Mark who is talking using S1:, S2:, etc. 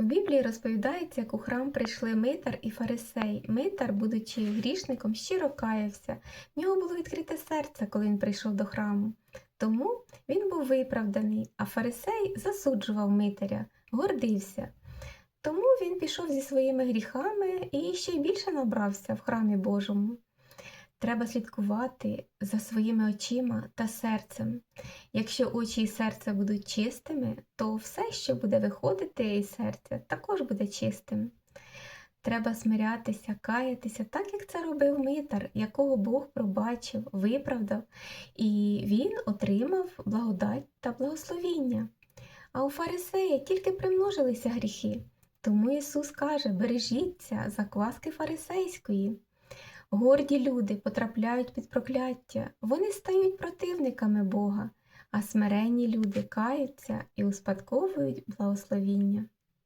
S1: В Біблії розповідається, як у храм прийшли Митар і Фарисей. Митар, будучи грішником, щиро каявся. В нього було відкрите серце, коли він прийшов до храму. Тому він був виправданий, а фарисей засуджував Митаря, гордився. Тому він пішов зі своїми гріхами і ще й більше набрався в храмі Божому. Треба слідкувати за своїми очима та серцем. Якщо очі і серце будуть чистими, то все, що буде виходити із серця, також буде чистим. Треба смирятися, каятися, так як це робив Митар, якого Бог пробачив, виправдав, і він отримав благодать та благословіння. А у фарисея тільки примножилися гріхи. Тому Ісус каже: бережіться закваски фарисейської. Горді люди потрапляють під прокляття, вони стають противниками Бога, а смиренні люди каються і успадковують благословіння.